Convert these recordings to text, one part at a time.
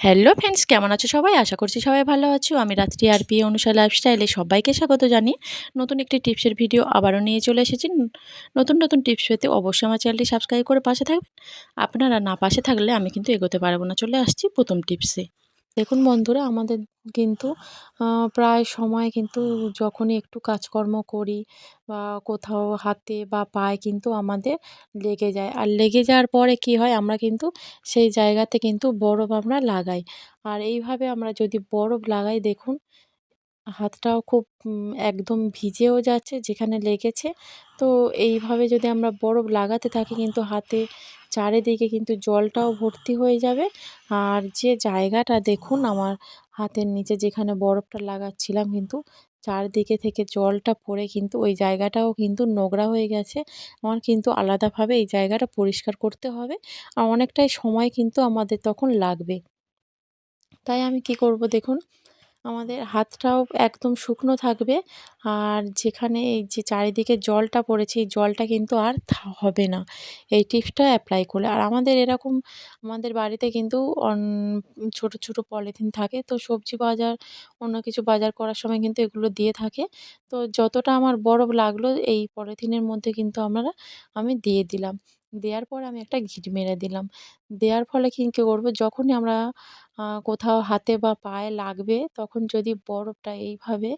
Hello friends কেমন আছো সবাই? আশা করছি সবাই ভালো আছো। আমি রাত্রি আর পি অনুষা লাইফস্টাইলে সবাইকে স্বাগত জানি নতুন একটি টিপসের ভিডিও আবারও নিয়ে চলে এসেছি। নতুন নতুন টিপস পেতে অবশ্যই আমার চ্যানেলটি সাবস্ক্রাইব করে পাশে থাকবেন। আপনারা না পাশে থাকলে আমি কিন্তু এগোতে পারব না। চলে আসছি প্রথম টিপসে দেখুন বন্ধুরা, আমাদের কিন্তু প্রায় সময় কিন্তু যখনই একটু কাজকর্ম করি বা কোথাও হাতে বা পায়ে কিন্তু আমাদের লেগে যায়। আর লেগে যাওয়ার পরে কি হয়, আমরা কিন্তু সেই জায়গাতে কিন্তু বরফ আমরা লাগাই। আর এইভাবে আমরা যদি বরফ লাগাই, দেখুন, হাতটাও খুব একদম ভিজেও যাচ্ছে যেখানে লেগেছে। তো এইভাবে যদি আমরা বরফ লাগাতে থাকি কিন্তু হাতে চারিদিকে কিন্তু জলটাও ভর্তি হয়ে যাবে। আর যে জায়গাটা দেখুন, আমার হাতের নিচে যেখানে বরফটা লাগাচ্ছিলাম কিন্তু, চারদিকে থেকে জলটা পড়ে কিন্তু ওই জায়গাটাও কিন্তু নোংরা হয়ে গেছে। আমার কিন্তু আলাদাভাবে এই জায়গাটা পরিষ্কার করতে হবে। আর অনেকটাই সময় কিন্তু আমাদের তখন লাগবে। তাই আমি কি করব দেখুন আমাদের হাতটাও একদম শুকনো থাকবে। আর যেখানে এই যে চারিদিকে জলটা পড়েছে, এই জলটা কিন্তু আর হবে না। এই টিপসটা অ্যাপ্লাই করলে। আর আমাদের এরকম, আমাদের বাড়িতে কিন্তু ছোট ছোট পলিথিন থাকে। তো সবজি বাজার, অন্য কিছু বাজার করার সময় কিন্তু এগুলো দিয়ে থাকে। তো যতটা আমার বরফ লাগল, এই পলিথিনের মধ্যে কিন্তু আমরা, আমি দিয়ে দিলাম। দেওয়ার পর আমি একটা ঘিট মেরে দিলাম। দেওয়ার ফলে কি কী করব? যখনই আমরা কোথাও হাতে বা পায়ে লাগবে, তখন যদি বরফটা এইভাবে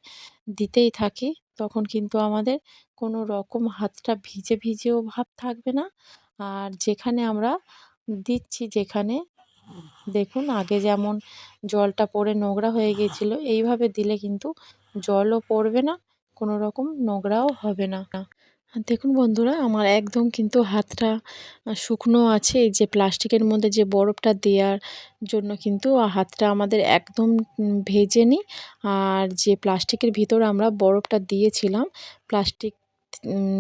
দিতেই থাকি, তখন কিন্তু আমাদের কোনো রকম হাতটা ভিজে ভিজেও ভাব থাকবে না। আর যেখানে আমরা দিচ্ছি, যেখানে দেখুন আগে যেমন জলটা পড়ে নোংরা হয়ে গিয়েছিল এইভাবে দিলে কিন্তু জলও পড়বে না, কোনো রকম নোংরাও হবে না। দেখুন বন্ধুরা, আমার একদম কিন্তু হাতটা শুকনো আছে। এই যে প্লাস্টিকের মধ্যে যে বরফটা দেওয়ার জন্য কিন্তু হাতটা আমাদের একদম ভেজেনি আর যে প্লাস্টিকের ভিতর আমরা বরফটা দিয়েছিলাম, প্লাস্টিক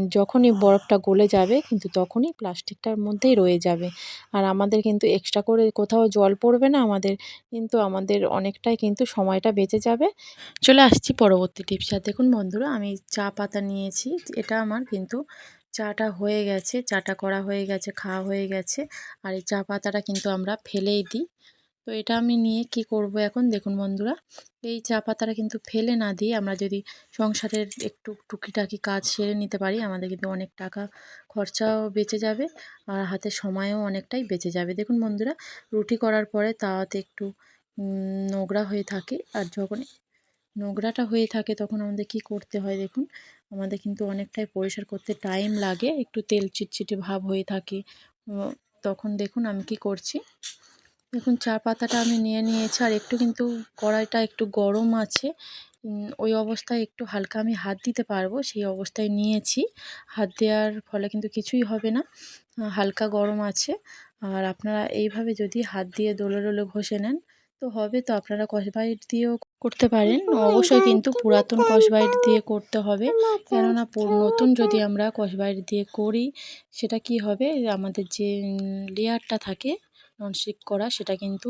যখনই বরফটা গলে যাবে কিন্তু তখনই প্লাস্টিকটার মধ্যেই রয়ে যাবে। আর আমাদের কিন্তু এক্সট্রা করে কোথাও জল পড়বে না, আমাদের কিন্তু আমাদের অনেকটাই কিন্তু সময়টা বেঁচে যাবে। চলে আসছি পরবর্তী টিপস দেখুন বন্ধুরা, আমি চা পাতা নিয়েছি, এটা আমার কিন্তু চাটা হয়ে গেছে, চাটা করা হয়ে গেছে, খাওয়া হয়ে গেছে। আর এই চা পাতাটা কিন্তু আমরা ফেলেই দিই। তো এটা আমি নিয়ে কি করব এখন? দেখুন বন্ধুরা, এই চা পাতাটা কিন্তু ফেলে না দিয়ে আমরা যদি সংসারের একটু টুকিটাকি কাজ সেরে নিতে পারি, আমাদের কিন্তু অনেক টাকা খরচাও বেঁচে যাবে আর হাতে সময়ও অনেকটাই বেঁচে যাবে। দেখুন বন্ধুরা, রুটি করার পরে তাওয়াতে একটু নোংরা হয়ে থাকে আর যখন নোংরাটা হয়ে থাকে তখন আমাদের কি করতে হয় দেখুন, আমাদের কিন্তু অনেকটাই পরিষ্কার করতে টাইম লাগে, একটু তেল চিটচিটে ভাব হয়ে থাকে। তখন দেখুন আমি কি করছি দেখুন, চা পাতাটা আমি নিয়ে নিয়েছি, আর একটু কিন্তু কড়াইটা একটু গরম আছে। ওই অবস্থায় একটু হালকা আমি হাত দিতে পারব, সেই অবস্থায় নিয়েছি। হাত দেওয়ার ফলে কিন্তু কিছুই হবে না হালকা গরম আছে। আর আপনারা এইভাবে যদি হাত দিয়ে দোলে দোলে ঘষে নেন, তো হবে তো, আপনারা কসবাইট দিয়েও করতে পারেন। অবশ্যই কিন্তু পুরাতন কসবাইট দিয়ে করতে হবে। কেননা নতুন যদি আমরা কসবাইট দিয়ে করি, সেটা কি হবে? আমাদের যে লেয়ারটা থাকে ননস্টিক করা, সেটা কিন্তু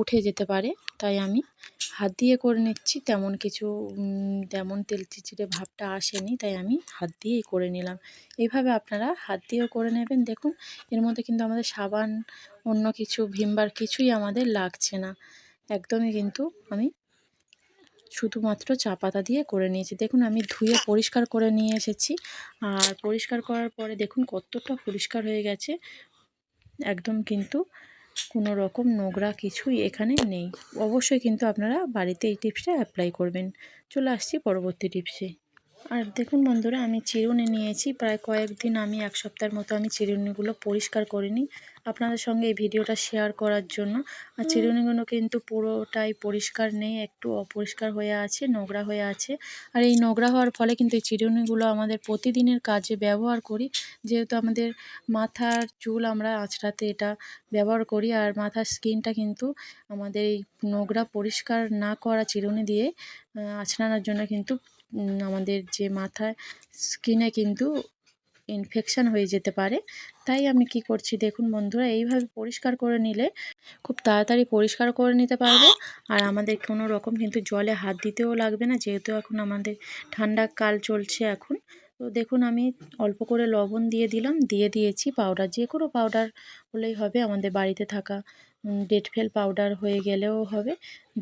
উঠে যেতে পারে। তাই আমি হাত দিয়ে করে নিচ্ছি, তেমন কিছু তেমন তেল চিচিড়ে ভাবটা আসেনি, তাই আমি হাত দিয়েই করে নিলাম। এইভাবে আপনারা হাত দিয়েও করে নেবেন। দেখুন, এর মধ্যে কিন্তু আমাদের সাবান, অন্য কিছু, ভিমবার কিছুই আমাদের লাগছে না। একদমই কিন্তু আমি শুধুমাত্র চা পাতা দিয়ে করে নিয়েছি। দেখুন, আমি ধুয়ে পরিষ্কার করে নিয়ে এসেছি। আর পরিষ্কার করার পরে দেখুন, কতটা পরিষ্কার হয়ে গেছে। একদম কিন্তু কোনো রকম নোংরা কিছুই এখানে নেই। অবশ্যই কিন্তু আপনারা বাড়িতে এই টিপসটা অ্যাপ্লাই করবেন। চলে আসছি পরবর্তী টিপসে। আর দেখুন বন্ধুরা আমি চিরুনি নিয়েছি। প্রায় কয়েকদিন আমি এক সপ্তাহের মতো আমি চিরুনিগুলো পরিষ্কার করিনি আপনাদের সঙ্গে এই ভিডিওটা শেয়ার করার জন্য। আর চিরুনিগুলো কিন্তু পুরোটাই পরিষ্কার নেই একটু অপরিষ্কার হয়ে আছে নোংরা হয়ে আছে। আর এই নোংরা হওয়ার ফলে কিন্তু এই চিরুনিগুলো আমাদের প্রতিদিনের কাজে ব্যবহার করি। যেহেতু আমাদের মাথার চুল আমরা আঁচড়াতে এটা ব্যবহার করি আর মাথার স্কিনটা কিন্তু আমাদের এই নোংরা পরিষ্কার না করা চিরুনি দিয়ে আঁচড়ানোর জন্য কিন্তু আমাদের যে মাথায় স্কিনে কিন্তু ইনফেকশান হয়ে যেতে পারে। তাই আমি কি করছি দেখুন বন্ধুরা, এইভাবে পরিষ্কার করে নিলে খুব তাড়াতাড়ি পরিষ্কার করে নিতে পারবে। আর আমাদের কোনো রকম কিন্তু জলে হাত দিতেও লাগবে না, যেহেতু এখন আমাদের ঠান্ডা কাল চলছে এখন। তো দেখুন আমি অল্প করে লবণ দিয়ে দিলাম, দিয়ে দিয়েছি পাউডার যে কোনো পাউডার হলেই হবে। আমাদের বাড়িতে থাকা ডেট ফেল পাউডার হয়ে গেলেও হবে।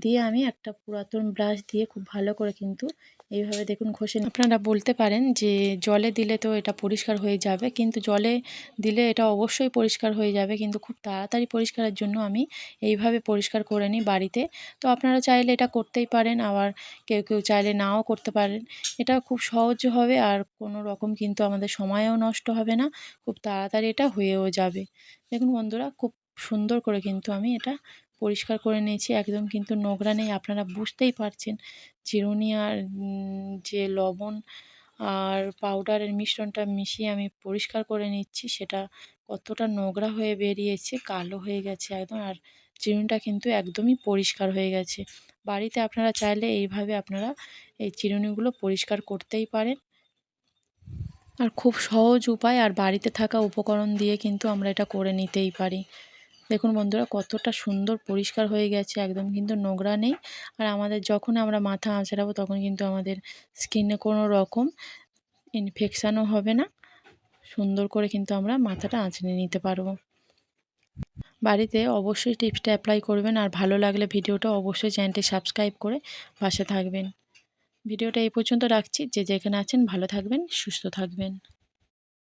দিয়ে আমি একটা পুরাতন ব্রাশ দিয়ে খুব ভালো করে কিন্তু এইভাবে দেখুন ঘষে আপনারা বলতে পারেন যে জলে দিলে তো এটা পরিষ্কার হয়ে যাবে, কিন্তু জলে দিলে এটা অবশ্যই পরিষ্কার হয়ে যাবে, কিন্তু খুব তাড়াতাড়ি পরিষ্কারের জন্য আমি এইভাবে পরিষ্কার করে নিই বাড়িতে। তো আপনারা চাইলে এটা করতেই পারেন, আবার কেউ কেউ চাইলে নাও করতে পারেন। এটা খুব সহজ হবে আর কোনো রকম কিন্তু আমাদের সময়ও নষ্ট হবে না, খুব তাড়াতাড়ি এটা হয়েও যাবে। দেখুন বন্ধুরা, খুব সুন্দর করে কিন্তু আমি এটা পরিষ্কার করে নিয়েছি। একদম কিন্তু নোংরা নেই। আপনারা বুঝতেই পারছেন। চিরুনি আর যে লবণ আর পাউডারের মিশ্রণটা মিশিয়ে আমি পরিষ্কার করে নিচ্ছি, সেটা কতটা নোংরা হয়ে বেরিয়েছে, কালো হয়ে গেছে একদম। আর চিরুনিটা কিন্তু একদমই পরিষ্কার হয়ে গেছে। বাড়িতে আপনারা চাইলে এইভাবে আপনারা এই চিরুনিগুলো পরিষ্কার করতেই পারেন। আর খুব সহজ উপায়, আর বাড়িতে থাকা উপকরণ দিয়ে কিন্তু আমরা এটা করে নিতেই পারি। দেখুন বন্ধুরা, কতটা সুন্দর পরিষ্কার হয়ে গেছে, একদম কিন্তু নোংরা নেই। আর আমাদের যখন আমরা মাথা আঁচড়াবো তখন কিন্তু আমাদের স্কিনে কোনো রকম ইনফেকশানও হবে না। সুন্দর করে কিন্তু আমরা মাথাটা আঁচড়ে নিতে পারব। বাড়িতে অবশ্যই টিপসটা অ্যাপ্লাই করবেন আর ভালো লাগলে ভিডিওটা অবশ্যই চ্যানেলটি সাবস্ক্রাইব করে পাশে থাকবেন। ভিডিওটা এই পর্যন্ত রাখছি। যে যেখানে আছেন ভালো থাকবেন, সুস্থ থাকবেন।